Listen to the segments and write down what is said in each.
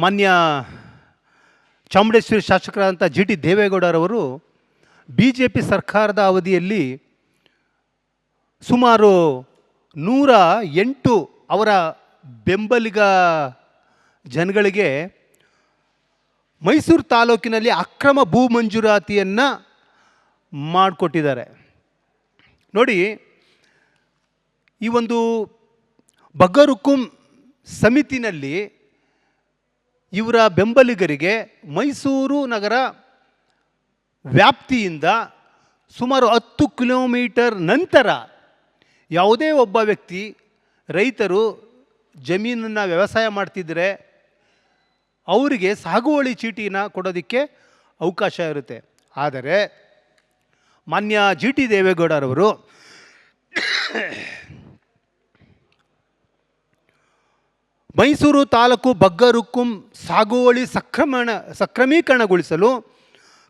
ಮಾನ್ಯ ಚಾಮುಂಡೇಶ್ವರಿ ಶಾಸಕರಾದಂಥ G T ದೇವೇಗೌಡರವರು ಬಿ ಜೆ ಪಿ ಸರ್ಕಾರದ ಅವಧಿಯಲ್ಲಿ ಸುಮಾರು ನೂರ ಎಂಟು ಅವರ ಬೆಂಬಲಿಗ ಜನಗಳಿಗೆ ಮೈಸೂರು ತಾಲೂಕಿನಲ್ಲಿ ಅಕ್ರಮ ಭೂ ಮಂಜೂರಾತಿಯನ್ನು ಮಾಡಿಕೊಟ್ಟಿದ್ದಾರೆ. ನೋಡಿ, ಈ ಒಂದು ಬಗರುಕುಂ ಸಮಿತಿನಲ್ಲಿ ಇವರ ಬೆಂಬಲಿಗರಿಗೆ ಮೈಸೂರು ನಗರ ವ್ಯಾಪ್ತಿಯಿಂದ ಸುಮಾರು ಹತ್ತು ಕಿಲೋಮೀಟರ್ ನಂತರ ಯಾವುದೇ ಒಬ್ಬ ವ್ಯಕ್ತಿ, ರೈತರು ಜಮೀನನ್ನು ವ್ಯವಸಾಯ ಮಾಡ್ತಿದ್ದರೆ ಅವರಿಗೆ ಸಾಗುವಳಿ ಚೀಟಿನ ಕೊಡೋದಕ್ಕೆ ಅವಕಾಶ ಇರುತ್ತೆ. ಆದರೆ ಮಾನ್ಯ ಜಿ ಟಿ ದೇವೇಗೌಡರವರು ಮೈಸೂರು ತಾಲೂಕು ಬಗ್ಗರುಕ್ಕುಂ ಸಾಗುವಳಿ ಸಕ್ರಮಣ, ಸಕ್ರಮೀಕರಣಗೊಳಿಸಲು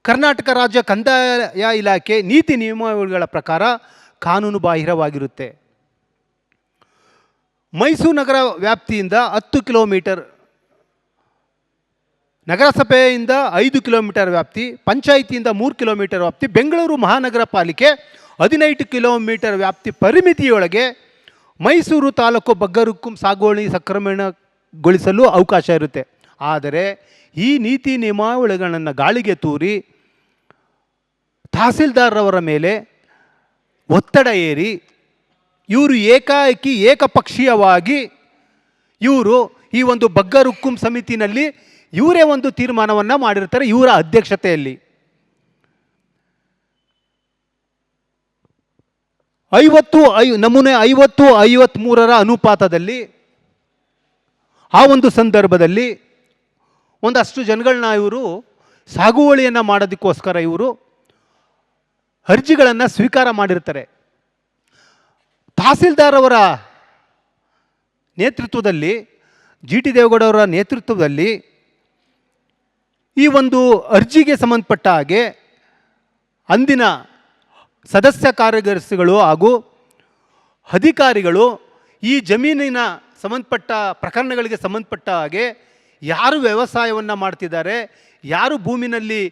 ಕರ್ನಾಟಕ ರಾಜ್ಯ ಕಂದಾಯ ಇಲಾಖೆ ನೀತಿ ನಿಯಮಗಳ ಪ್ರಕಾರ ಕಾನೂನು ಬಾಹಿರವಾಗಿರುತ್ತೆ. ಮೈಸೂರು ನಗರ ವ್ಯಾಪ್ತಿಯಿಂದ ಹತ್ತು ಕಿಲೋಮೀಟರ್, ನಗರಸಭೆಯಿಂದ ಐದು ಕಿಲೋಮೀಟರ್ ವ್ಯಾಪ್ತಿ, ಪಂಚಾಯಿತಿಯಿಂದ ಮೂರು ಕಿಲೋಮೀಟರ್ ವ್ಯಾಪ್ತಿ, ಬೆಂಗಳೂರು ಮಹಾನಗರ ಪಾಲಿಕೆ ಹದಿನೈದು ಕಿಲೋಮೀಟರ್ ವ್ಯಾಪ್ತಿ ಪರಿಮಿತಿಯೊಳಗೆ ಮೈಸೂರು ತಾಲೂಕು ಬಗ್ಗರುಕ್ಕುಂ ಸಾಗುವಳಿ ಸಕ್ರಮಣಗೊಳಿಸಲು ಅವಕಾಶ ಇರುತ್ತೆ. ಆದರೆ ಈ ನೀತಿ ನಿಯಮಾವಳಿಗಳನ್ನು ಗಾಳಿಗೆ ತೂರಿ ತಹಸೀಲ್ದಾರ್ರವರ ಮೇಲೆ ಒತ್ತಡ ಏರಿ ಇವರು ಏಕಾಏಕಿ ಏಕಪಕ್ಷೀಯವಾಗಿ ಇವರು ಈ ಒಂದು ಬಗ್ಗರುಕ್ಕುಂ ಸಮಿತಿನಲ್ಲಿ ಇವರೇ ಒಂದು ತೀರ್ಮಾನವನ್ನು ಮಾಡಿರ್ತಾರೆ ಇವರ ಅಧ್ಯಕ್ಷತೆಯಲ್ಲಿ. ಐವತ್ತು ಐ, ನಮೂನೆ ಐವತ್ತು ಐವತ್ತ್ಮೂರರ ಅನುಪಾತದಲ್ಲಿ ಆ ಒಂದು ಸಂದರ್ಭದಲ್ಲಿ ಒಂದಷ್ಟು ಜನಗಳನ್ನ ಇವರು ಸಾಗುವಳಿಯನ್ನು ಮಾಡೋದಕ್ಕೋಸ್ಕರ ಇವರು ಅರ್ಜಿಗಳನ್ನು ಸ್ವೀಕಾರ ಮಾಡಿರ್ತಾರೆ. ತಹಸೀಲ್ದಾರ್ ಅವರ ನೇತೃತ್ವದಲ್ಲಿ, ಜಿ ಟಿ ದೇವೇಗೌಡವರ ನೇತೃತ್ವದಲ್ಲಿ ಈ ಒಂದು ಅರ್ಜಿಗೆ ಸಂಬಂಧಪಟ್ಟ ಹಾಗೆ ಅಂದಿನ ಸದಸ್ಯ ಕಾರ್ಯದರ್ಶಿಗಳು ಹಾಗೂ ಅಧಿಕಾರಿಗಳು ಈ ಜಮೀನಿನ ಸಂಬಂಧಪಟ್ಟ ಪ್ರಕರಣಗಳಿಗೆ ಸಂಬಂಧಪಟ್ಟ ಹಾಗೆ ಯಾರು ವ್ಯವಸಾಯವನ್ನು ಮಾಡ್ತಿದ್ದಾರೆ, ಯಾರು ಭೂಮಿನಲ್ಲಿ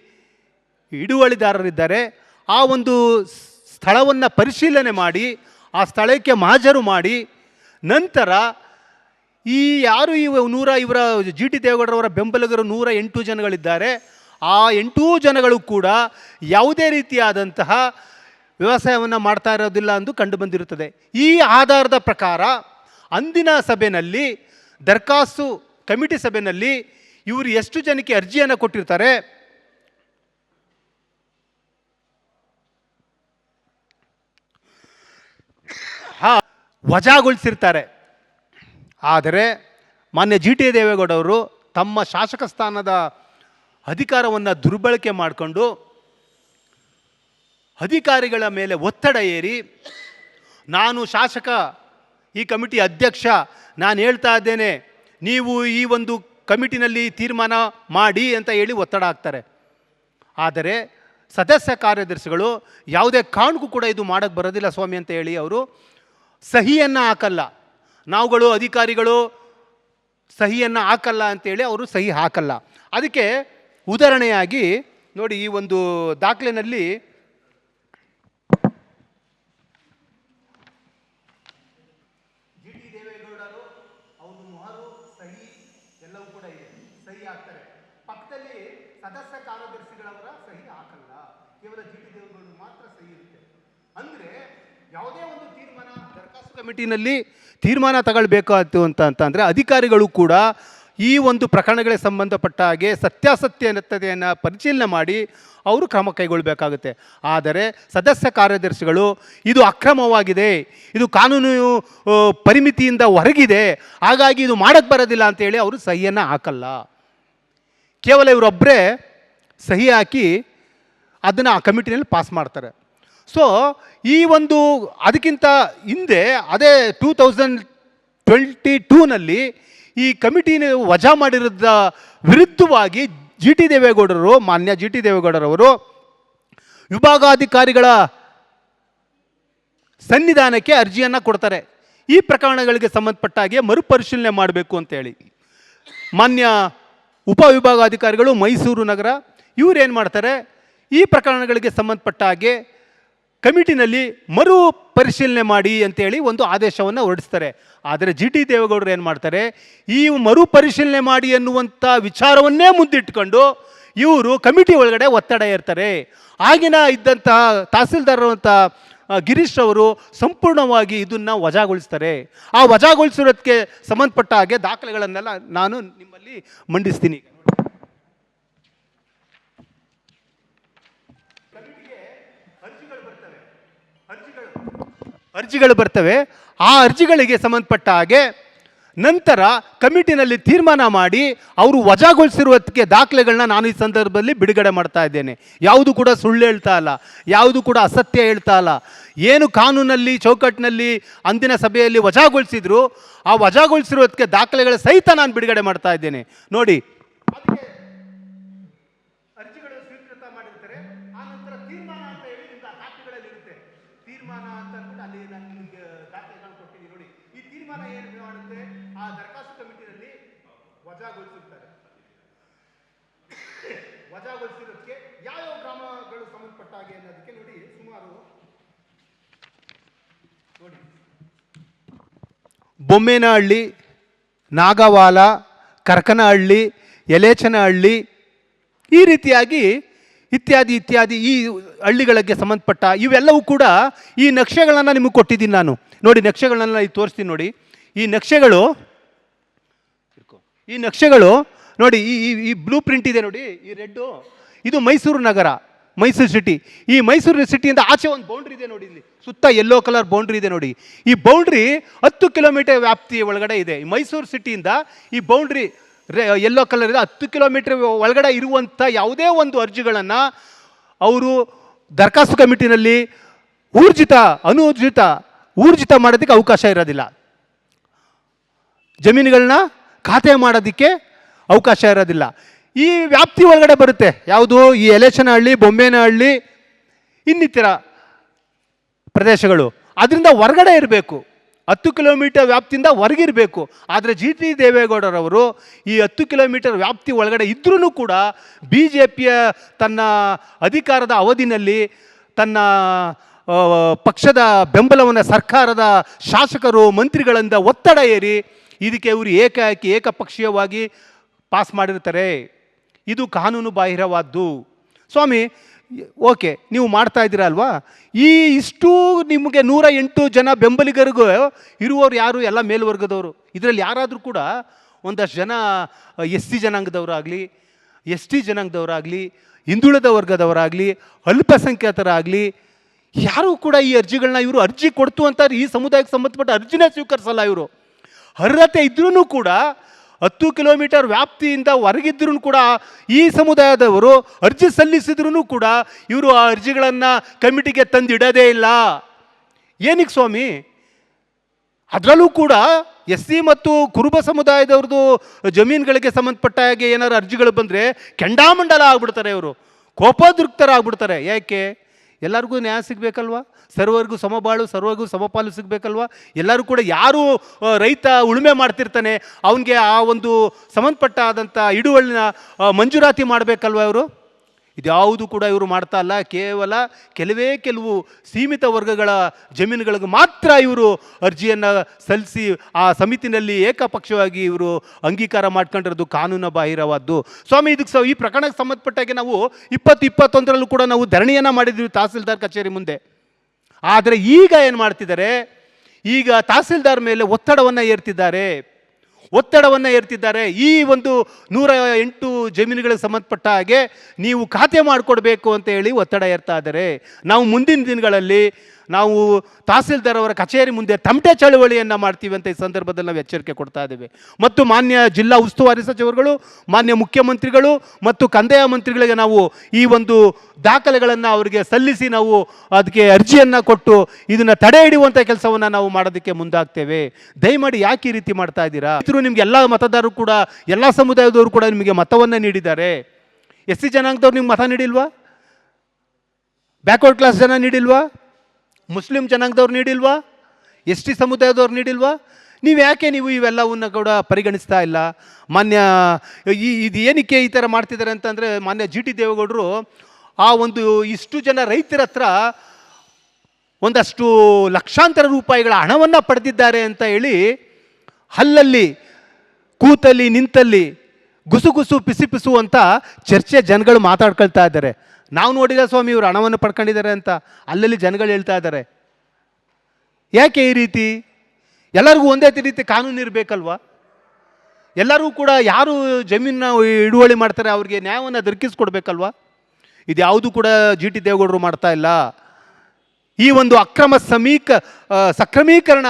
ಹಿಡುವಳಿದಾರರಿದ್ದಾರೆ, ಆ ಒಂದು ಸ್ಥಳವನ್ನು ಪರಿಶೀಲನೆ ಮಾಡಿ, ಆ ಸ್ಥಳಕ್ಕೆ ಮಾಜರು ಮಾಡಿ, ನಂತರ ಈ ಯಾರು ಇವ ನೂರ ಇವರ ಜಿ ಟಿ ದೇವೇಗೌಡರವರ ಬೆಂಬಲಿಗರು ನೂರ ಎಂಟು ಜನಗಳಿದ್ದಾರೆ, ಆ ಎಂಟೂ ಜನಗಳು ಕೂಡ ಯಾವುದೇ ರೀತಿಯಾದಂತಹ ವ್ಯವಸಾಯವನ್ನು ಮಾಡ್ತಾ ಇರೋದಿಲ್ಲ ಎಂದು ಕಂಡುಬಂದಿರುತ್ತದೆ ಈ ಆಧಾರದ ಪ್ರಕಾರ ಅಂದಿನ ಸಭೆಯಲ್ಲಿ ದರ್ಖಾಸ್ತು ಕಮಿಟಿ ಸಭೆಯಲ್ಲಿ ಇವರು ಎಷ್ಟು ಜನಕ್ಕೆ ಅರ್ಜಿಯನ್ನು ಕೊಟ್ಟಿರ್ತಾರೆ? ಹಾ, ವಜಾಗೊಳಿಸಿರ್ತಾರೆ. ಆದರೆ ಮಾನ್ಯ ಜಿ ಟಿ ದೇವೇಗೌಡವರು ತಮ್ಮ ಶಾಸಕ ಸ್ಥಾನದ ಅಧಿಕಾರವನ್ನು ದುರ್ಬಳಕೆ ಮಾಡಿಕೊಂಡು ಅಧಿಕಾರಿಗಳ ಮೇಲೆ ಒತ್ತಡ ಏರಿ ನಾನು ಶಾಸಕ, ಈ ಕಮಿಟಿ ಅಧ್ಯಕ್ಷ, ನಾನು ಹೇಳ್ತಾ ಇದ್ದೇನೆ, ನೀವು ಈ ಒಂದು ಕಮಿಟಿನಲ್ಲಿ ತೀರ್ಮಾನ ಮಾಡಿ ಅಂತ ಹೇಳಿ ಒತ್ತಡ ಹಾಕ್ತಾರೆ. ಆದರೆ ಸದಸ್ಯ ಕಾರ್ಯದರ್ಶಿಗಳು ಯಾವುದೇ ಕಾರಣಕ್ಕೂ ಕೂಡ ಇದು ಮಾಡೋಕ್ಕೆ ಬರೋದಿಲ್ಲ ಸ್ವಾಮಿ ಅಂತ ಹೇಳಿ ಅವರು ಸಹಿಯನ್ನು ಹಾಕಲ್ಲ. ನಾವುಗಳು ಅಧಿಕಾರಿಗಳು ಸಹಿಯನ್ನು ಹಾಕಲ್ಲ ಅಂತೇಳಿ ಅವರು ಸಹಿ ಹಾಕಲ್ಲ. ಅದಕ್ಕೆ ಉದಾಹರಣೆಯಾಗಿ ನೋಡಿ ಈ ಒಂದು ದಾಖಲೆನಲ್ಲಿ ಜಿ ಟಿ ದೇವೇಗೌಡರು ಅವ್ರ ಮೊಹರು ಸಹಿ ಎಲ್ಲವೂ ಕೂಡ ಇದೆ ಸಹಿ ಹಾಕ್ತಾರೆ ಪಕ್ಕದಲ್ಲಿ ಸದಸ್ಯ ಕಾರ್ಯದರ್ಶಿಗಳವರ ಸಹಿ ಹಾಕಲ್ಲ. ಕೇವಲ ಜಿ ಟಿ ಮಾತ್ರ ಸಹಿ ಇರುತ್ತೆ. ಅಂದ್ರೆ ಯಾವುದೇ ಒಂದು ತೀರ್ಮಾನ ದರಖಾಸ್ತು ಕಮಿಟಿನಲ್ಲಿ ತೀರ್ಮಾನ ತಗೊಳ್ಬೇಕಾಯ್ತು ಅಂತ ಅಂತಂದರೆ ಅಧಿಕಾರಿಗಳು ಕೂಡ ಈ ಒಂದು ಪ್ರಕರಣಗಳಿಗೆ ಸಂಬಂಧಪಟ್ಟ ಹಾಗೆ ಸತ್ಯಾಸತ್ಯತೆಯನ್ನು ಪರಿಶೀಲನೆ ಮಾಡಿ ಅವರು ಕ್ರಮ ಕೈಗೊಳ್ಳಬೇಕಾಗುತ್ತೆ ಆದರೆ ಸದಸ್ಯ ಕಾರ್ಯದರ್ಶಿಗಳು ಇದು ಅಕ್ರಮವಾಗಿದೆ. ಇದು ಕಾನೂನು ಪರಿಮಿತಿಯಿಂದ ಹೊರಗಿದೆ. ಹಾಗಾಗಿ ಇದು ಮಾಡೋಕ್ಕೆ ಬರೋದಿಲ್ಲ ಅಂತೇಳಿ ಅವರು ಸಹಿಯನ್ನು ಹಾಕಲ್ಲ. ಕೇವಲ ಇವರೊಬ್ಬರೇ ಸಹಿ ಹಾಕಿ ಅದನ್ನು ಆ ಕಮಿಟಿನಲ್ಲಿ ಪಾಸ್ ಮಾಡ್ತಾರೆ. ಸೊ ಈ ಒಂದು ಅದಕ್ಕಿಂತ ಹಿಂದೆ, ಅದೇ ಟೂ ತೌಸಂಡ್ ಟ್ವೆಂಟಿ ಟೂನಲ್ಲಿ ಈ ಕಮಿಟಿನ ವಜಾ ಮಾಡಿರೋದ ವಿರುದ್ಧವಾಗಿ ಜಿ ಟಿ ದೇವೇಗೌಡರು ಮಾನ್ಯ ಜಿ ಟಿ ದೇವೇಗೌಡರವರು ವಿಭಾಗಾಧಿಕಾರಿಗಳ ಸನ್ನಿಧಾನಕ್ಕೆ ಅರ್ಜಿಯನ್ನು ಕೊಡ್ತಾರೆ. ಈ ಪ್ರಕರಣಗಳಿಗೆ ಸಂಬಂಧಪಟ್ಟ ಹಾಗೆ ಮರುಪರಿಶೀಲನೆ ಮಾಡಬೇಕು ಅಂತೇಳಿ ಮಾನ್ಯ ಉಪವಿಭಾಗಾಧಿಕಾರಿಗಳು ಮೈಸೂರು ನಗರ, ಇವ್ರು ಮಾಡ್ತಾರೆ? ಈ ಪ್ರಕರಣಗಳಿಗೆ ಸಂಬಂಧಪಟ್ಟ ಹಾಗೆ ಕಮಿಟಿನಲ್ಲಿ ಮರು ಪರಿಶೀಲನೆ ಮಾಡಿ ಅಂತೇಳಿ ಒಂದು ಆದೇಶವನ್ನು ಹೊರಡಿಸ್ತಾರೆ. ಆದರೆ ಜಿ ಟಿ ದೇವೇಗೌಡರು ಏನು ಮಾಡ್ತಾರೆ? ಈ ಮರು ಪರಿಶೀಲನೆ ಮಾಡಿ ಎನ್ನುವಂಥ ವಿಚಾರವನ್ನೇ ಮುಂದಿಟ್ಕೊಂಡು ಇವರು ಕಮಿಟಿ ಒಳಗಡೆ ಒತ್ತಡ ಇರ್ತಾರೆ ಆಗಿನ ಇದ್ದಂತಹ ತಹಸೀಲ್ದಾರ್ ಗಿರೀಶ್ ಅವರು ಸಂಪೂರ್ಣವಾಗಿ ಇದನ್ನು ವಜಾಗೊಳಿಸ್ತಾರೆ. ಆ ವಜಾಗೊಳಿಸಿರೋದಕ್ಕೆ ಸಂಬಂಧಪಟ್ಟ ಹಾಗೆ ದಾಖಲೆಗಳನ್ನೆಲ್ಲ ನಾನು ನಿಮ್ಮಲ್ಲಿ ಮಂಡಿಸ್ತೀನಿ. ಅರ್ಜಿಗಳು ಬರ್ತವೆ. ಆ ಅರ್ಜಿಗಳಿಗೆ ಸಂಬಂಧಪಟ್ಟ ಹಾಗೆ ನಂತರ ಕಮಿಟಿನಲ್ಲಿ ತೀರ್ಮಾನ ಮಾಡಿ ಅವರು ವಜಾಗೊಳಿಸಿರುವುದಕ್ಕೆ ದಾಖಲೆಗಳನ್ನ ನಾನು ಈ ಸಂದರ್ಭದಲ್ಲಿ ಬಿಡುಗಡೆ ಮಾಡ್ತಾ ಇದ್ದೇನೆ. ಯಾವುದು ಕೂಡ ಸುಳ್ಳು ಹೇಳ್ತಾ ಇಲ್ಲ, ಯಾವುದು ಕೂಡ ಅಸತ್ಯ ಹೇಳ್ತಾ ಇಲ್ಲ. ಏನು ಕಾನೂನಲ್ಲಿ, ಚೌಕಟ್ಟಿನಲ್ಲಿ, ಅಂದಿನ ಸಭೆಯಲ್ಲಿ ವಜಾಗೊಳಿಸಿದ್ರು, ಆ ವಜಾಗೊಳಿಸಿರೋದಕ್ಕೆ ದಾಖಲೆಗಳ ಸಹಿತ ನಾನು ಬಿಡುಗಡೆ ಮಾಡ್ತಾ ಇದ್ದೇನೆ. ನೋಡಿ. ತೀರ್ಮಾನ ಅಂತ ಅಲ್ಲಿ ನಾನು ನಿಮಗೆ ದಾಖಲೆಗಳು ಕೊಟ್ಟಿದ್ದೀನಿ ನೋಡಿ. ತೀರ್ಮಾನ ಏನು ಮಾಡುತ್ತೆ? ಆ ದರಖಾಸ್ತು ಕಮಿಟಿನಲ್ಲಿ ವಜಾಗೊಳಿಸಿರ್ತಾರೆ ವಜಾಗೊಳಿಸಿರೋದಕ್ಕೆ ಯಾವ ಗ್ರಾಮಗಳು ಸಂಬಂಧಪಟ್ಟ ಹಾಗೆ ಅನ್ನೋದಕ್ಕೆ ನೋಡಿ, ಸುಮಾರು ನೋಡಿ. ಬೊಮ್ಮೇನಹಳ್ಳಿ, ನಾಗವಾಲ, ಕರ್ಕನಹಳ್ಳಿ, ಯಲೇಚನಹಳ್ಳಿ ಈ ರೀತಿಯಾಗಿ ಇತ್ಯಾದಿ ಇತ್ಯಾದಿ ಈ ಹಳ್ಳಿಗಳಿಗೆ ಸಂಬಂಧಪಟ್ಟ ಇವೆಲ್ಲವೂ ಕೂಡ ಈ ನಕ್ಷೆಗಳನ್ನು ನಿಮಗೆ ಕೊಟ್ಟಿದ್ದೀನಿ ನಾನು. ನೋಡಿ ನಕ್ಷೆಗಳನ್ನೆಲ್ಲ ಈ ತೋರಿಸ್ತೀನಿ ನೋಡಿ. ಈ ನಕ್ಷೆಗಳು ಈ ನಕ್ಷೆಗಳು, ನೋಡಿ, ಈ ಈ ಬ್ಲೂ ಪ್ರಿಂಟ್ ಇದೆ ನೋಡಿ, ಈ ರೆಡ್ಡು. ಇದು ಮೈಸೂರು ನಗರ, ಮೈಸೂರು ಸಿಟಿ ಈ ಮೈಸೂರು ಸಿಟಿಯಿಂದ ಆಚೆ ಒಂದು ಬೌಂಡ್ರಿ ಇದೆ ನೋಡಿ ಇಲ್ಲಿ. ಸುತ್ತ ಯೆಲ್ಲೋ ಕಲರ್ ಬೌಂಡ್ರಿ ಇದೆ ನೋಡಿ. ಈ ಬೌಂಡ್ರಿ ಹತ್ತು ಕಿಲೋಮೀಟರ್ ವ್ಯಾಪ್ತಿ ಒಳಗಡೆ ಇದೆ. ಮೈಸೂರು ಸಿಟಿಯಿಂದ ಈ ಬೌಂಡ್ರಿ ಯೆಲ್ಲೋ ಕಲರ್ ಇದೆ, ಹತ್ತು ಕಿಲೋಮೀಟರ್ ಒಳಗಡೆ ಇರುವಂಥ ಯಾವುದೇ ಒಂದು ಅರ್ಜಿಗಳನ್ನು ಅವರು ದರಖಾಸ್ತು ಕಮಿಟಿನಲ್ಲಿ ಊರ್ಜಿತ, ಅನೂರ್ಜಿತ, ಊರ್ಜಿತ ಮಾಡೋದಕ್ಕೆ ಅವಕಾಶ ಇರೋದಿಲ್ಲ. ಜಮೀನುಗಳನ್ನ ಖಾತೆ ಮಾಡೋದಕ್ಕೆ ಅವಕಾಶ ಇರೋದಿಲ್ಲ. ಈ ವ್ಯಾಪ್ತಿ ಒಳಗಡೆ ಬರುತ್ತೆ. ಯಾವುದು? ಈ ಎಲೆಚನಹಳ್ಳಿ ಬೊಂಬೇನಹಳ್ಳಿ, ಇನ್ನಿತರ ಪ್ರದೇಶಗಳು. ಅದರಿಂದ ಹೊರಗಡೆ ಇರಬೇಕು. ಹತ್ತು ಕಿಲೋಮೀಟರ್ ವ್ಯಾಪ್ತಿಯಿಂದ ಹೊರಗಿರಬೇಕು. ಆದರೆ ಜಿ ಟಿ ದೇವೇಗೌಡರವರು ಈ ಹತ್ತು ಕಿಲೋಮೀಟರ್ ವ್ಯಾಪ್ತಿ ಒಳಗಡೆ ಇದ್ರೂ ಕೂಡ ಬಿ ಜೆ ಪಿಯ ತನ್ನ ಅಧಿಕಾರದ ಅವಧಿನಲ್ಲಿ ತನ್ನ ಪಕ್ಷದ ಬೆಂಬಲವನ್ನು ಸರ್ಕಾರದ ಶಾಸಕರು, ಮಂತ್ರಿಗಳಿಂದ ಒತ್ತಡ ಏರಿ ಇದಕ್ಕೆ ಇವರು ಏಕಾಏಕಿ ಏಕಪಕ್ಷೀಯವಾಗಿ ಪಾಸ್ ಮಾಡಿರ್ತಾರೆ. ಇದು ಕಾನೂನು ಬಾಹಿರವಾದ್ದು ಸ್ವಾಮಿ ಓಕೆ, ನೀವು ಮಾಡ್ತಾ ಇದ್ದೀರಾ ಅಲ್ವಾ? ಈ ಇಷ್ಟು ನಿಮಗೆ ನೂರ ಎಂಟು ಜನ ಬೆಂಬಲಿಗರಿಗೂ ಇರುವವರು ಯಾರು? ಎಲ್ಲ ಮೇಲ್ವರ್ಗದವರು. ಇದರಲ್ಲಿ ಯಾರಾದರೂ ಕೂಡ ಒಂದಷ್ಟು ಜನ, ಎಸ್ ಸಿ ಜನಾಂಗದವರಾಗಲಿ, ಎಸ್ ಟಿ ಜನಾಂಗದವರಾಗಲಿ, ಹಿಂದುಳಿದ ವರ್ಗದವರಾಗಲಿ, ಅಲ್ಪಸಂಖ್ಯಾತರಾಗಲಿ, ಯಾರೂ ಕೂಡ ಈ ಅರ್ಜಿಗಳನ್ನ ಇವರು ಅರ್ಜಿ ಕೊಡ್ತು ಅಂತ ಈ ಸಮುದಾಯಕ್ಕೆ ಸಂಬಂಧಪಟ್ಟ ಅರ್ಜಿನೇ ಸ್ವೀಕರಿಸಲ್ಲ ಇವರು. ಅರ್ಹತೆ ಇದ್ರೂ ಕೂಡ ಹತ್ತು ಕಿಲೋಮೀಟರ್ ವ್ಯಾಪ್ತಿಯಿಂದ ಹೊರಗಿದ್ರೂ ಕೂಡ ಈ ಸಮುದಾಯದವರು ಅರ್ಜಿ ಸಲ್ಲಿಸಿದ್ರೂ ಕೂಡ ಇವರು ಆ ಅರ್ಜಿಗಳನ್ನು ಕಮಿಟಿಗೆ ತಂದಿಡೋದೇ ಇಲ್ಲ. ಏನಕ್ಕೆ ಸ್ವಾಮಿ? ಅದರಲ್ಲೂ ಕೂಡ ಎಸ್ ಸಿ ಮತ್ತು ಕುರುಬ ಸಮುದಾಯದವ್ರದ್ದು ಜಮೀನುಗಳಿಗೆ ಸಂಬಂಧಪಟ್ಟ ಹಾಗೆ ಏನಾದ್ರು ಅರ್ಜಿಗಳು ಬಂದರೆ ಕೆಂಡಾಮಂಡಲ ಆಗ್ಬಿಡ್ತಾರೆ ಇವರು. ಕೋಪೋದ್ರಿಕ್ತರಾಗ್ಬಿಡ್ತಾರೆ. ಯಾಕೆ? ಎಲ್ಲರಿಗೂ ನ್ಯಾಯ ಸಿಗಬೇಕಲ್ವಾ? ಸರ್ವರಿಗೂ ಸಮಬಾಳು ಸರ್ವರಿಗೂ ಸಮಪಾಲು ಸಿಗಬೇಕಲ್ವಾ? ಎಲ್ಲರೂ ಕೂಡ ಯಾರು ರೈತ ಉಳುಮೆ ಮಾಡ್ತಿರ್ತಾನೆ ಅವನಿಗೆ ಆ ಒಂದು ಸಂಬಂಧಪಟ್ಟ ಆದಂಥ ಹಿಡುವಳಿನ ಆ, ಮಂಜೂರಾತಿ ಮಾಡಬೇಕಲ್ವ ಇವರು? ಇದ್ಯಾವುದು ಕೂಡ ಇವರು ಮಾಡ್ತಾ ಇಲ್ಲ ಕೇವಲ ಕೆಲವೇ ಕೆಲವು ಸೀಮಿತ ವರ್ಗಗಳ ಜಮೀನುಗಳಿಗೆ ಮಾತ್ರ ಇವರು ಅರ್ಜಿಯನ್ನು ಸಲ್ಲಿಸಿ ಆ ಸಮಿತಿನಲ್ಲಿ ಏಕಪಕ್ಷವಾಗಿ ಇವರು ಅಂಗೀಕಾರ ಮಾಡ್ಕೊಂಡಿರೋದು ಕಾನೂನು ಬಾಹಿರವಾದ್ದು. ಸ್ವಾಮಿ, ಇದಕ್ಕೆ ಸ ಈ ಪ್ರಕರಣಕ್ಕೆ ಸಂಬಂಧಪಟ್ಟಾಗೆ ನಾವು ಇಪ್ಪತ್ತು ಇಪ್ಪತ್ತೊಂದರಲ್ಲೂ ಕೂಡ ನಾವು ಧರಣಿಯನ್ನು ಮಾಡಿದ್ವಿ ತಹಸೀಲ್ದಾರ್ ಕಚೇರಿ ಮುಂದೆ. ಆದರೆ ಈಗ ಏನು ಮಾಡ್ತಿದ್ದಾರೆ? ಈಗ ತಹಸೀಲ್ದಾರ್ ಮೇಲೆ ಒತ್ತಡವನ್ನು ಏರ್ತಿದ್ದಾರೆ. ಒತ್ತಡವನ್ನು ಏರ್ತಿದ್ದಾರೆ. ಈ ಒಂದು ನೂರ ಎಂಟು ಜಮೀನುಗಳಿಗೆ ಸಂಬಂಧಪಟ್ಟ ಹಾಗೆ ನೀವು ಖಾತೆ ಮಾಡಿಕೊಡ್ಬೇಕು ಅಂತ ಹೇಳಿ ಒತ್ತಡ ಏರ್ತಾ ಇದ್ದಾರೆ. ನಾವು ಮುಂದಿನ ದಿನಗಳಲ್ಲಿ ನಾವು ತಹಸೀಲ್ದಾರ್ ಅವರ ಕಚೇರಿ ಮುಂದೆ ತಮಟೆ ಚಳವಳಿಯನ್ನು ಮಾಡ್ತೀವಿ ಅಂತ ಈ ಸಂದರ್ಭದಲ್ಲಿ ನಾವು ಎಚ್ಚರಿಕೆ ಕೊಡ್ತಾ ಇದ್ದೇವೆ. ಮತ್ತು ಮಾನ್ಯ ಜಿಲ್ಲಾ ಉಸ್ತುವಾರಿ ಸಚಿವರುಗಳು, ಮಾನ್ಯ ಮುಖ್ಯಮಂತ್ರಿಗಳು ಮತ್ತು ಕಂದಾಯ ಮಂತ್ರಿಗಳಿಗೆ ನಾವು ಈ ಒಂದು ದಾಖಲೆಗಳನ್ನು ಅವರಿಗೆ ಸಲ್ಲಿಸಿ ನಾವು ಅದಕ್ಕೆ ಅರ್ಜಿಯನ್ನು ಕೊಟ್ಟು ಇದನ್ನು ತಡೆ ಹಿಡಿಯುವಂಥ ಕೆಲಸವನ್ನು ನಾವು ಮಾಡೋದಕ್ಕೆ ಮುಂದಾಗ್ತೇವೆ. ದಯಮಾಡಿ ಯಾಕೆ ಈ ರೀತಿ ಮಾಡ್ತಾ ಇದ್ದೀರಾ? ಇದ್ರು ನಿಮ್ಗೆ ಎಲ್ಲ ಮತದಾರರು ಕೂಡ, ಎಲ್ಲ ಸಮುದಾಯದವರು ಕೂಡ ನಿಮಗೆ ಮತವನ್ನು ನೀಡಿದ್ದಾರೆ. ಎಸ್ ಸಿ ಜನಾಂಗದವ್ರು ನಿಮ್ಗೆ ಮತ ನೀಡಿಲ್ವಾ? ಬ್ಯಾಕ್ವರ್ಡ್ ಕ್ಲಾಸ್ ಜನ ನೀಡಿಲ್ವಾ? ಮುಸ್ಲಿಂ ಜನಾಂಗದವ್ರು ನೀಡಿಲ್ವಾ? ಎಸ್ ಟಿ ಸಮುದಾಯದವ್ರು ನೀಡಿಲ್ವಾ? ನೀವು ಯಾಕೆ ನೀವು ಇವೆಲ್ಲವನ್ನ ಕೂಡ ಪರಿಗಣಿಸ್ತಾ ಇಲ್ಲ? ಮಾನ್ಯ, ಈ ಇದು ಏನಕ್ಕೆ ಈ ಥರ ಮಾಡ್ತಿದ್ದಾರೆ ಅಂತಂದರೆ ಮಾನ್ಯ ಜಿ ಟಿ ದೇವೇಗೌಡರು ಆ ಒಂದು ಇಷ್ಟು ಜನ ರೈತರ ಹತ್ರ ಒಂದಷ್ಟು ಲಕ್ಷಾಂತರ ರೂಪಾಯಿಗಳ ಹಣವನ್ನು ಪಡೆದಿದ್ದಾರೆ ಅಂತ ಹೇಳಿ ಹಲ್ಲಲ್ಲಿ, ಕೂತಲ್ಲಿ, ನಿಂತಲ್ಲಿ, ಗುಸು ಗುಸು ಪಿಸಿ ಪಿಸು ಅಂತ ಚರ್ಚೆ ಜನಗಳು ಮಾತಾಡ್ಕೊಳ್ತಾ ಇದ್ದಾರೆ. ನಾವು ನೋಡಿಲ್ಲ ಸ್ವಾಮಿ ಇವರು ಹಣವನ್ನು ಪಡ್ಕೊಂಡಿದ್ದಾರೆ ಅಂತ ಅಲ್ಲಲ್ಲಿ ಜನಗಳು ಹೇಳ್ತಾ ಇದ್ದಾರೆ. ಯಾಕೆ ಈ ರೀತಿ? ಎಲ್ಲರಿಗೂ ಒಂದೇ ರೀತಿ ಕಾನೂನು ಇರಬೇಕಲ್ವಾ? ಎಲ್ಲರೂ ಕೂಡ ಯಾರು ಜಮೀನನ್ನ ಹಿಡುವಳಿ ಮಾಡ್ತಾರೆ ಅವ್ರಿಗೆ ನ್ಯಾಯವನ್ನು ದೊರಕಿಸ್ಕೊಡ್ಬೇಕಲ್ವಾ? ಇದು ಯಾವುದು ಕೂಡ ಜಿ ಟಿ ದೇವೇಗೌಡರು ಮಾಡ್ತಾ ಇಲ್ಲ. ಈ ಒಂದು ಅಕ್ರಮ ಸಮೀಕ ಸಕ್ರಮೀಕರಣ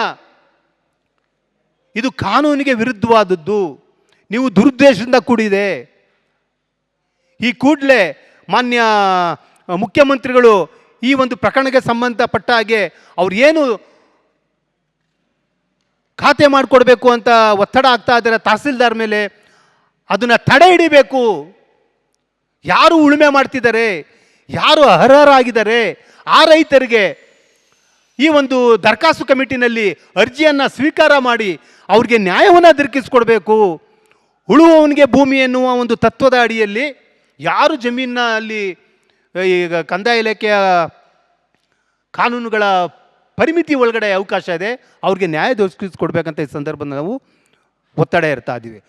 ಇದು ಕಾನೂನಿಗೆ ವಿರುದ್ಧವಾದದ್ದು. ನೀವು ದುರುದ್ದೇಶದಿಂದ ಕೂಡಿದೆ. ಈ ಕೂಡಲೇ ಮಾನ್ಯ ಮುಖ್ಯಮಂತ್ರಿಗಳು ಈ ಒಂದು ಪ್ರಕರಣಕ್ಕೆ ಸಂಬಂಧಪಟ್ಟ ಹಾಗೆ ಅವ್ರು ಏನು ಖಾತೆ ಮಾಡಿಕೊಡ್ಬೇಕು ಅಂತ ಒತ್ತಡ ಆಗ್ತಾ ಇದ್ದಾರೆ ತಹಸೀಲ್ದಾರ್ ಮೇಲೆ, ಅದನ್ನು ತಡೆ ಹಿಡಿಬೇಕು. ಯಾರು ಉಳುಮೆ ಮಾಡ್ತಿದ್ದಾರೆ, ಯಾರು ಅರ್ಹರಾಗಿದ್ದಾರೆ, ಆ ರೈತರಿಗೆ ಈ ಒಂದು ದರಖಾಸ್ತು ಕಮಿಟಿನಲ್ಲಿ ಅರ್ಜಿಯನ್ನು ಸ್ವೀಕಾರ ಮಾಡಿ ಅವ್ರಿಗೆ ನ್ಯಾಯವನ್ನು ದೊರಕಿಸ್ಕೊಡ್ಬೇಕು ಉಳುವವನಿಗೆ ಭೂಮಿ ಎನ್ನುವ ಒಂದು ತತ್ವದ ಅಡಿಯಲ್ಲಿ ಯಾರು ಜಮೀನ ಅಲ್ಲಿ ಈಗ ಕಂದಾಯ ಇಲಾಖೆಯ ಕಾನೂನುಗಳ ಪರಿಮಿತಿ ಒಳಗಡೆ ಅವಕಾಶ ಇದೆ, ಅವ್ರಿಗೆ ನ್ಯಾಯ ದೊರಕಿಸ್ಕೊಡ್ಬೇಕಂತ ಈ ಸಂದರ್ಭದಲ್ಲಿ ನಾವು ಒತ್ತಡ ಇರ್ತಾ ಇದ್ದೀವಿ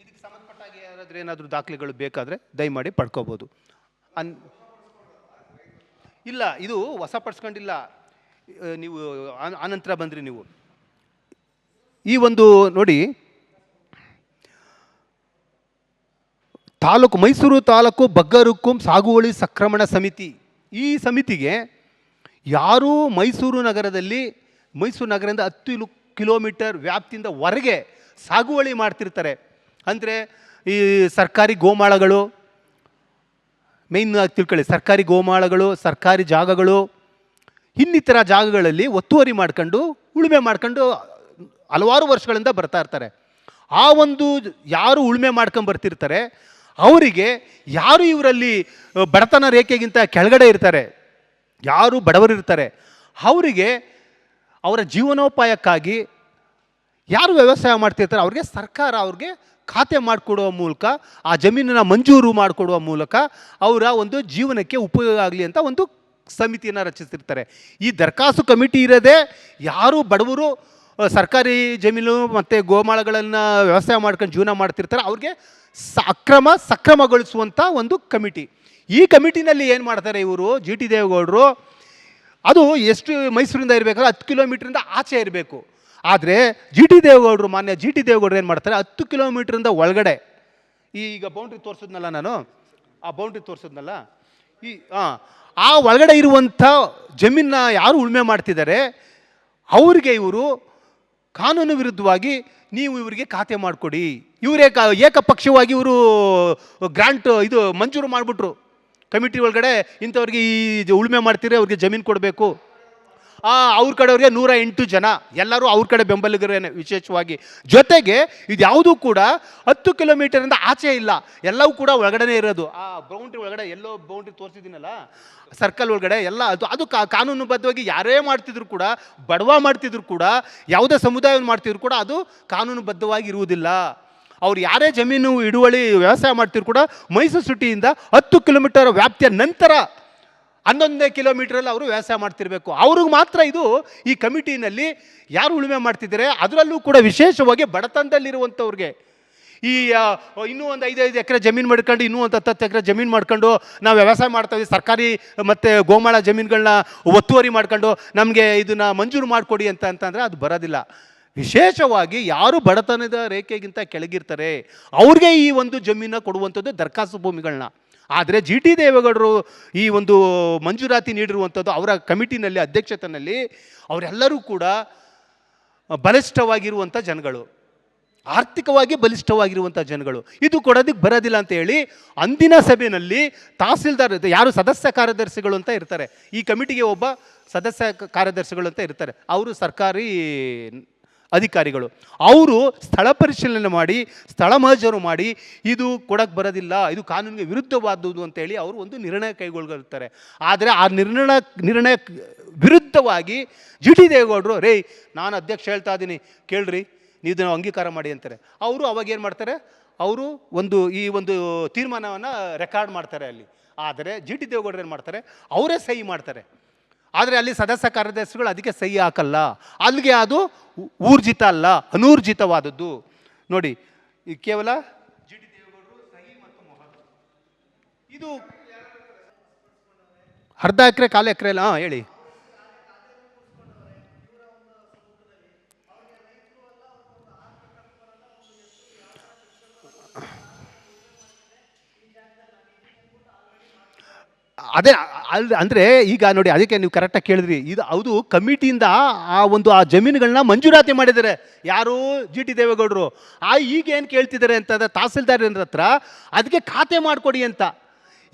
ಇದಕ್ಕೆ ಸಂಬಂಧಪಟ್ಟಾಗಿ ಯಾರಾದ್ರೂ ಏನಾದರೂ ದಾಖಲೆಗಳು ಬೇಕಾದರೆ ದಯಮಾಡಿ ಪಡ್ಕೋಬೋದು. ಅನ್ ಇಲ್ಲ, ಇದು ಹೊಸ ಪಡಿಸ್ಕೊಂಡಿಲ್ಲ ನೀವು ಆನಂತರ ಬಂದ್ರಿ ನೀವು. ಈ ಒಂದು ನೋಡಿ ತಾಲೂಕು ಮೈಸೂರು ತಾಲೂಕು ಬಗ್ಗರುಕ್ಕುಂ ಸಾಗುವಳಿ ಸಕ್ರಮಣ ಸಮಿತಿ. ಈ ಸಮಿತಿಗೆ ಯಾರೂ ಮೈಸೂರು ನಗರದಲ್ಲಿ, ಮೈಸೂರು ನಗರದಿಂದ ಹತ್ತು ಕಿಲೋಮೀಟರ್ ವ್ಯಾಪ್ತಿಯಿಂದ ಹೊರಗೆ ಸಾಗುವಳಿ ಮಾಡ್ತಿರ್ತಾರೆ. ಅಂದರೆ ಈ ಸರ್ಕಾರಿ ಗೋಮಾಳಗಳು ಮೇನ್ ಆಗಿ ತಿಳ್ಕೊಳ್ಳಿ, ಸರ್ಕಾರಿ ಗೋಮಾಳಗಳು, ಸರ್ಕಾರಿ ಜಾಗಗಳು, ಇನ್ನಿತರ ಜಾಗಗಳಲ್ಲಿ ಒತ್ತುವರಿ ಮಾಡ್ಕೊಂಡು, ಉಳುಮೆ ಮಾಡ್ಕೊಂಡು ಹಲವಾರು ವರ್ಷಗಳಿಂದ ಬರ್ತಾ ಇರ್ತಾರೆ. ಆ ಒಂದು ಯಾರು ಉಳುಮೆ ಮಾಡ್ಕೊಂಡು ಬರ್ತಿರ್ತಾರೆ ಅವರಿಗೆ ಯಾರು ಇವರಲ್ಲಿ ಬಡತನ ರೇಖೆಗಿಂತ ಕೆಳಗಡೆ ಇರ್ತಾರೆ? ಯಾರು ಬಡವರಿರ್ತಾರೆ ಅವರಿಗೆ ಅವರ ಜೀವನೋಪಾಯಕ್ಕಾಗಿ ಯಾರು ವ್ಯವಸಾಯ ಮಾಡ್ತಿರ್ತಾರೆ? ಅವ್ರಿಗೆ ಸರ್ಕಾರ ಅವ್ರಿಗೆ ಖಾತೆ ಮಾಡಿಕೊಡುವ ಮೂಲಕ, ಆ ಜಮೀನನ್ನು ಮಂಜೂರು ಮಾಡಿಕೊಡುವ ಮೂಲಕ ಅವರ ಒಂದು ಜೀವನಕ್ಕೆ ಉಪಯೋಗ ಆಗಲಿ ಅಂತ ಒಂದು ಸಮಿತಿಯನ್ನು ರಚಿಸಿರ್ತಾರೆ ಈ ದರಖಾಸ್ತು ಕಮಿಟಿ ಇರೋದೇ ಯಾರು ಬಡವರು ಸರ್ಕಾರಿ ಜಮೀನು ಮತ್ತು ಗೋಮಾಳಗಳನ್ನು ವ್ಯವಸಾಯ ಮಾಡ್ಕೊಂಡು ಜೀವನ ಮಾಡ್ತಿರ್ತಾರೆ, ಅವ್ರಿಗೆ ಸ ಅಕ್ರಮ ಸಕ್ರಮಗೊಳಿಸುವಂಥ ಒಂದು ಕಮಿಟಿ. ಈ ಕಮಿಟಿನಲ್ಲಿ ಏನು ಮಾಡ್ತಾರೆ ಇವರು, ಜಿ ಟಿ ದೇವೇಗೌಡರು, ಅದು ಎಷ್ಟು ಮೈಸೂರಿಂದ ಇರಬೇಕಾದ್ರೆ ಹತ್ತು ಕಿಲೋಮೀಟ್ರಿಂದ ಆಚೆ ಇರಬೇಕು. ಆದರೆ ಜಿ ಟಿ ದೇವೇಗೌಡರು ಮಾನ್ಯ, ಜಿ ಟಿ ದೇವೇಗೌಡರು ಏನು ಮಾಡ್ತಾರೆ, ಹತ್ತು ಕಿಲೋಮೀಟ್ರಿಂದ ಒಳಗಡೆ ಈಗ ಬೌಂಡ್ರಿ ತೋರಿಸಿದ್ನಲ್ಲ ನಾನು? ಆ ಬೌಂಡ್ರಿ ತೋರಿಸಿದ್ನಲ್ಲ? ಈ ಹಾಂ ಆ ಒಳಗಡೆ ಇರುವಂಥ ಜಮೀನ ಯಾರು ಉಳುಮೆ ಮಾಡ್ತಿದ್ದಾರೆ, ಅವರಿಗೆ ಇವರು ಕಾನೂನು ವಿರುದ್ಧವಾಗಿ ನೀವು ಇವರಿಗೆ ಖಾತೆ ಮಾಡಿಕೊಡಿ. ಇವರೇ ಏಕಪಕ್ಷವಾಗಿ ಇವರು ಗ್ರಾಂಟ್ ಇದು ಮಂಜೂರು ಮಾಡಿಬಿಟ್ರು. ಕಮಿಟಿ ಒಳಗಡೆ ಇಂಥವ್ರಿಗೆ ಈ ಉಳುಮೆ ಮಾಡ್ತೀರಿ, ಅವ್ರಿಗೆ ಜಮೀನು ಕೊಡಬೇಕು. ಆ, ಅವ್ರ ಕಡೆಯವ್ರಿಗೆ ನೂರ ಎಂಟು ಜನ. ಎಲ್ಲರೂ ಅವ್ರ ಕಡೆ ಬೆಂಬಲಿಗರೇನೆ ವಿಶೇಷವಾಗಿ. ಜೊತೆಗೆ ಇದು ಯಾವುದೂ ಕೂಡ ಹತ್ತು ಕಿಲೋಮೀಟರಿಂದ ಆಚೆ ಇಲ್ಲ. ಎಲ್ಲವೂ ಕೂಡ ಒಳಗಡೆನೇ ಇರೋದು. ಆ ಬೌಂಡ್ರಿ ಒಳಗಡೆ, ಎಲ್ಲೋ ಬೌಂಡ್ರಿ ತೋರಿಸಿದ್ದೀನಲ್ಲ? ಸರ್ಕಲ್ ಒಳಗಡೆ, ಎಲ್ಲ ಅದು ಅದು ಕಾನೂನುಬದ್ಧವಾಗಿ ಯಾರೇ ಮಾಡ್ತಿದ್ರು ಕೂಡ, ಬಡವ ಮಾಡ್ತಿದ್ರು ಕೂಡ, ಯಾವುದೇ ಸಮುದಾಯವನ್ನು ಮಾಡ್ತಿದ್ರು ಕೂಡ ಅದು ಕಾನೂನುಬದ್ಧವಾಗಿ ಇರುವುದಿಲ್ಲ. ಅವ್ರು ಯಾರೇ ಜಮೀನು, ಹಿಡುವಳಿ ವ್ಯವಸಾಯ ಮಾಡ್ತಿದ್ರು ಕೂಡ ಮೈಸೂರು ಸಿಟಿಯಿಂದ ಹತ್ತು ಕಿಲೋಮೀಟರ್ ವ್ಯಾಪ್ತಿಯ ನಂತರ ಹನ್ನೊಂದನೇ ಕಿಲೋಮೀಟ್ರಲ್ಲಿ ಅವರು ವ್ಯವಸಾಯ ಮಾಡ್ತಿರಬೇಕು. ಅವ್ರಿಗೆ ಮಾತ್ರ ಇದು ಈ ಕಮಿಟಿನಲ್ಲಿ ಯಾರು ಉಳುಮೆ ಮಾಡ್ತಿದ್ದಾರೆ, ಅದರಲ್ಲೂ ಕೂಡ ವಿಶೇಷವಾಗಿ ಬಡತನದಲ್ಲಿರುವಂಥವ್ರಿಗೆ. ಈ ಇನ್ನೂ ಒಂದು ಐದೈದು ಎಕರೆ ಜಮೀನು ಮಾಡ್ಕೊಂಡು, ಇನ್ನೂ ಒಂದು ಹತ್ತತ್ತು ಎಕರೆ ಜಮೀನು ಮಾಡ್ಕೊಂಡು ನಾವು ವ್ಯವಸಾಯ ಮಾಡ್ತಾ ಇದ್ದೀವಿ ಸರ್ಕಾರಿ, ಮತ್ತು ಗೋಮಾಳ ಜಮೀನುಗಳನ್ನ ಒತ್ತುವರಿ ಮಾಡ್ಕೊಂಡು ನಮಗೆ ಇದನ್ನು ಮಂಜೂರು ಮಾಡಿಕೊಡಿ ಅಂತ ಅಂತಂದರೆ ಅದು ಬರೋದಿಲ್ಲ. ವಿಶೇಷವಾಗಿ ಯಾರು ಬಡತನದ ರೇಖೆಗಿಂತ ಕೆಳಗಿರ್ತಾರೆ, ಅವ್ರಿಗೆ ಈ ಒಂದು ಜಮೀನ ಕೊಡುವಂಥದ್ದು ದರ್ಖಾಸ್ತು ಭೂಮಿಗಳನ್ನ ಆದರೆ ಜಿ ಟಿ ದೇವೇಗೌಡರು ಈ ಒಂದು ಮಂಜೂರಾತಿ ನೀಡಿರುವಂಥದ್ದು ಅವರ ಕಮಿಟಿನಲ್ಲಿ ಅಧ್ಯಕ್ಷತನಲ್ಲಿ ಅವರೆಲ್ಲರೂ ಕೂಡ ಬಲಿಷ್ಠವಾಗಿರುವಂಥ ಜನಗಳು, ಆರ್ಥಿಕವಾಗಿ ಬಲಿಷ್ಠವಾಗಿರುವಂಥ ಜನಗಳು. ಇದು ಕೊಡೋದಕ್ಕೆ ಬರೋದಿಲ್ಲ ಅಂತ ಹೇಳಿ ಅಂದಿನ ಸಭೆಯಲ್ಲಿ ತಹಸೀಲ್ದಾರ್ ಯಾರು ಸದಸ್ಯ ಕಾರ್ಯದರ್ಶಿಗಳು ಅಂತ ಇರ್ತಾರೆ. ಈ ಕಮಿಟಿಗೆ ಒಬ್ಬ ಸದಸ್ಯ ಕಾರ್ಯದರ್ಶಿಗಳು ಅಂತ ಇರ್ತಾರೆ. ಅವರು ಸರ್ಕಾರಿ ಅಧಿಕಾರಿಗಳು. ಅವರು ಸ್ಥಳ ಪರಿಶೀಲನೆ ಮಾಡಿ, ಸ್ಥಳ ಮಹಜರು ಮಾಡಿ, ಇದು ಕೊಡಕ್ಕೆ ಬರೋದಿಲ್ಲ, ಇದು ಕಾನೂನಿಗೆ ವಿರುದ್ಧವಾದುದು ಅಂತೇಳಿ ಅವರು ಒಂದು ನಿರ್ಣಯ ಕೈಗೊಳ್ಳುತ್ತಾರೆ. ಆದರೆ ಆ ನಿರ್ಣಯ ನಿರ್ಣಯ ವಿರುದ್ಧವಾಗಿ ಜಿ ಟಿ ದೇವೇಗೌಡರು, ರೇ, ನಾನು ಅಧ್ಯಕ್ಷ ಹೇಳ್ತಾ ಇದ್ದೀನಿ, ಕೇಳ್ರಿ, ನೀವು ಅಂಗೀಕಾರ ಮಾಡಿ ಅಂತಾರೆ. ಅವರು ಅವಾಗ ಏನು ಮಾಡ್ತಾರೆ, ಅವರು ಒಂದು ಈ ಒಂದು ತೀರ್ಮಾನವನ್ನು ರೆಕಾರ್ಡ್ ಮಾಡ್ತಾರೆ ಅಲ್ಲಿ. ಆದರೆ ಜಿ ಟಿ ದೇವೇಗೌಡರು ಏನು ಮಾಡ್ತಾರೆ, ಅವರೇ ಸಹಿ ಮಾಡ್ತಾರೆ. ಆದರೆ ಅಲ್ಲಿ ಸದಸ್ಯ ಕಾರ್ಯದರ್ಶಿಗಳು ಅದಕ್ಕೆ ಸಹಿ ಹಾಕಲ್ಲ. ಅಲ್ಲಿಗೆ ಅದು ಊರ್ಜಿತ ಅಲ್ಲ ಅನೂರ್ಜಿತವಾದದ್ದು. ನೋಡಿ ಈ ಕೇವಲ ಜಿ ಟಿ ದೇವೇಗೌಡರು ಸಹಿ ಮತ್ತು ಮೊಹರು. ಇದು ಅರ್ಧ ಎಕರೆ ಕಾಲು ಎಕರೆ ಅಲ್ಲ ಹಾಂ ಹೇಳಿ. ಅದೇ, ಅಲ್, ಅಂದರೆ ಈಗ ನೋಡಿ ಅದಕ್ಕೆ ನೀವು ಕರೆಕ್ಟಾಗಿ ಕೇಳಿದ್ರಿ. ಇದು ಹೌದು, ಕಮಿಟಿಯಿಂದ ಆ ಒಂದು ಆ ಜಮೀನುಗಳನ್ನ ಮಂಜೂರಾತಿ ಮಾಡಿದ್ದಾರೆ. ಯಾರು ಜಿ ಟಿ ದೇವೇಗೌಡರು. ಆ ಈಗ ಏನು ಕೇಳ್ತಿದ್ದಾರೆ ಅಂತಂದ್ರೆ ತಹಸೀಲ್ದಾರ್ ಹತ್ರ ಅದಕ್ಕೆ ಖಾತೆ ಮಾಡಿಕೊಡಿ ಅಂತ.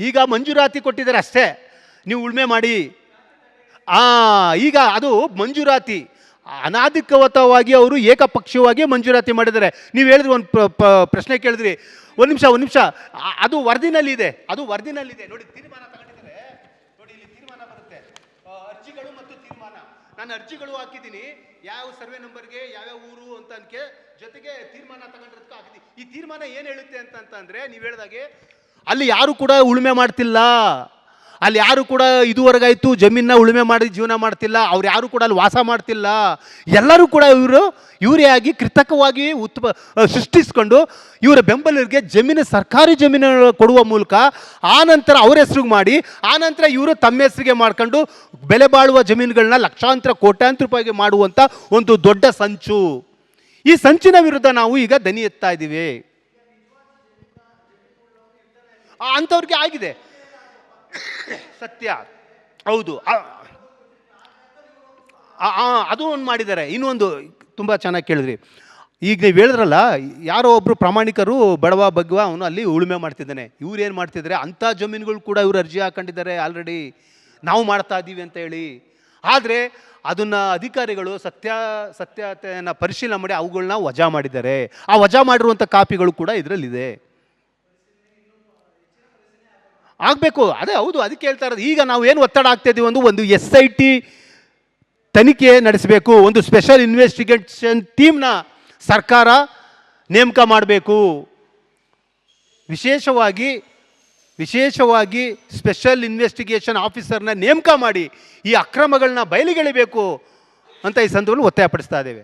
ಈಗ ಮಂಜೂರಾತಿ ಕೊಟ್ಟಿದ್ದಾರೆ ಅಷ್ಟೇ. ನೀವು ಉಳ್ಮೆ ಮಾಡಿ. ಆ, ಈಗ ಅದು ಮಂಜೂರಾತಿ. ಅನಾಧಿಕೃತವಾಗಿ ಅವರು ಏಕಪಕ್ಷೀಯವಾಗಿ ಮಂಜೂರಾತಿ ಮಾಡಿದ್ದಾರೆ. ನೀವು ಹೇಳಿದ್ರಿ ಒಂದು ಪ್ರ- ಪ್ರಶ್ನೆ ಕೇಳಿದ್ರಿ. ಒಂದು ನಿಮಿಷ ಒಂದು ನಿಮಿಷ. ಅದು ವರದಿನಲ್ಲಿದೆ. ಅದು ವರದಿನಲ್ಲಿದೆ. ನೋಡಿ ತೀರ್ಮಾನ ಆ, ಅರ್ಜಿಗಳು ಮತ್ತು ತೀರ್ಮಾನ. ನಾನು ಅರ್ಜಿಗಳು ಹಾಕಿದ್ದೀನಿ. ಯಾವ ಸರ್ವೆ ನಂಬರ್ಗೆ ಯಾವ್ಯಾವ ಊರು ಅಂತ ಅನ್ಕೆ ಜೊತೆಗೆ ತೀರ್ಮಾನ ತಗೊಂಡಿರೋದಕ್ಕೂ ಹಾಕಿದ್ದೀನಿ. ಈ ತೀರ್ಮಾನ ಏನು ಹೇಳುತ್ತೆ ಅಂತ ಅಂತಂದ್ರೆ ನೀವು ಹೇಳಿದಾಗೆ ಅಲ್ಲಿ ಯಾರು ಕೂಡ ಉಳುಮೆ ಮಾಡ್ತಿಲ್ಲ. ಅಲ್ಲಿ ಯಾರು ಕೂಡ ಇದುವರೆಗಾಯಿತು ಜಮೀನ ಉಳುಮೆ ಮಾಡಿ ಜೀವನ ಮಾಡ್ತಿಲ್ಲ, ಅವ್ರು ಯಾರು ಕೂಡ ಅಲ್ಲಿ ವಾಸ ಮಾಡ್ತಿಲ್ಲ. ಎಲ್ಲರೂ ಕೂಡ ಇವರು, ಇವರೇ ಆಗಿ ಕೃತಕವಾಗಿ ಉತ್ಪ ಸೃಷ್ಟಿಸ್ಕೊಂಡು ಇವರ ಬೆಂಬಲಿಗರಿಗೆ ಜಮೀನು, ಸರ್ಕಾರಿ ಜಮೀನು ಕೊಡುವ ಮೂಲಕ ಆ ನಂತರ ಅವ್ರ ಹೆಸರಿಗೆ ಮಾಡಿ, ಆ ನಂತರ ಇವರು ತಮ್ಮ ಹೆಸರಿಗೆ ಮಾಡ್ಕೊಂಡು ಬೆಲೆ ಬಾಳುವ ಜಮೀನುಗಳನ್ನ ಲಕ್ಷಾಂತರ, ಕೋಟ್ಯಾಂತರ ರೂಪಾಯಿಗೆ ಮಾಡುವಂಥ ಒಂದು ದೊಡ್ಡ ಸಂಚು. ಈ ಸಂಚಿನ ವಿರುದ್ಧ ನಾವು ಈಗ ದನಿ ಎತ್ತಾ ಇದ್ದೀವಿ ಅಂಥವ್ರಿಗೆ ಆಗಿದೆ. ಸತ್ಯ. ಹೌದು. ಅದು ಒಂದು ಮಾಡಿದ್ದಾರೆ. ಇನ್ನೊಂದು ತುಂಬ ಚೆನ್ನಾಗಿ ಕೇಳಿದ್ರಿ. ಈಗ ನೀವು ಹೇಳಿದ್ರಲ್ಲ, ಯಾರೋ ಒಬ್ಬರು ಪ್ರಾಮಾಣಿಕರು ಬಡವ ಬಗ್ವ ಅವನು ಅಲ್ಲಿ ಉಳುಮೆ ಮಾಡ್ತಿದ್ದಾನೆ. ಇವ್ರು ಏನು ಮಾಡ್ತಿದ್ದಾರೆ ಅಂಥ ಜಮೀನುಗಳು ಕೂಡ ಇವರು ಅರ್ಜಿ ಹಾಕೊಂಡಿದ್ದಾರೆ ಆಲ್ರೆಡಿ ನಾವು ಮಾಡ್ತಾ ಇದ್ದೀವಿ ಅಂತ ಹೇಳಿ. ಆದರೆ ಅದನ್ನು ಅಧಿಕಾರಿಗಳು ಸತ್ಯ, ಸತ್ಯತೆಯನ್ನು ಪರಿಶೀಲನೆ ಮಾಡಿ ಅವುಗಳನ್ನ ವಜಾ ಮಾಡಿದ್ದಾರೆ. ಆ ವಜಾ ಮಾಡಿರುವಂಥ ಕಾಪಿಗಳು ಕೂಡ ಇದರಲ್ಲಿದೆ. ಆಗಬೇಕು. ಅದೇ ಹೌದು, ಅದಕ್ಕೆ ಹೇಳ್ತಾ ಇರೋದು, ಈಗ ನಾವು ಏನು ಒತ್ತಡ ಆಗ್ತಾ ಇದೀವಿ ಒಂದು ಒಂದು ಎಸ್ ಐ ಟಿ ತನಿಖೆ ನಡೆಸಬೇಕು, ಒಂದು ಸ್ಪೆಷಲ್ ಇನ್ವೆಸ್ಟಿಗೇಷನ್ ಟೀಮ್ನ ಸರ್ಕಾರ ನೇಮಕ ಮಾಡಬೇಕು. ವಿಶೇಷವಾಗಿ ವಿಶೇಷವಾಗಿ ಸ್ಪೆಷಲ್ ಇನ್ವೆಸ್ಟಿಗೇಷನ್ ಆಫೀಸರ್ನ ನೇಮಕ ಮಾಡಿ ಈ ಅಕ್ರಮಗಳನ್ನ ಬಯಲಿಗೆಳಿಬೇಕು ಅಂತ ಈ ಸಂದರ್ಭದಲ್ಲಿ ಒತ್ತಾಯಪಡಿಸ್ತಾ ಇದ್ದೇವೆ.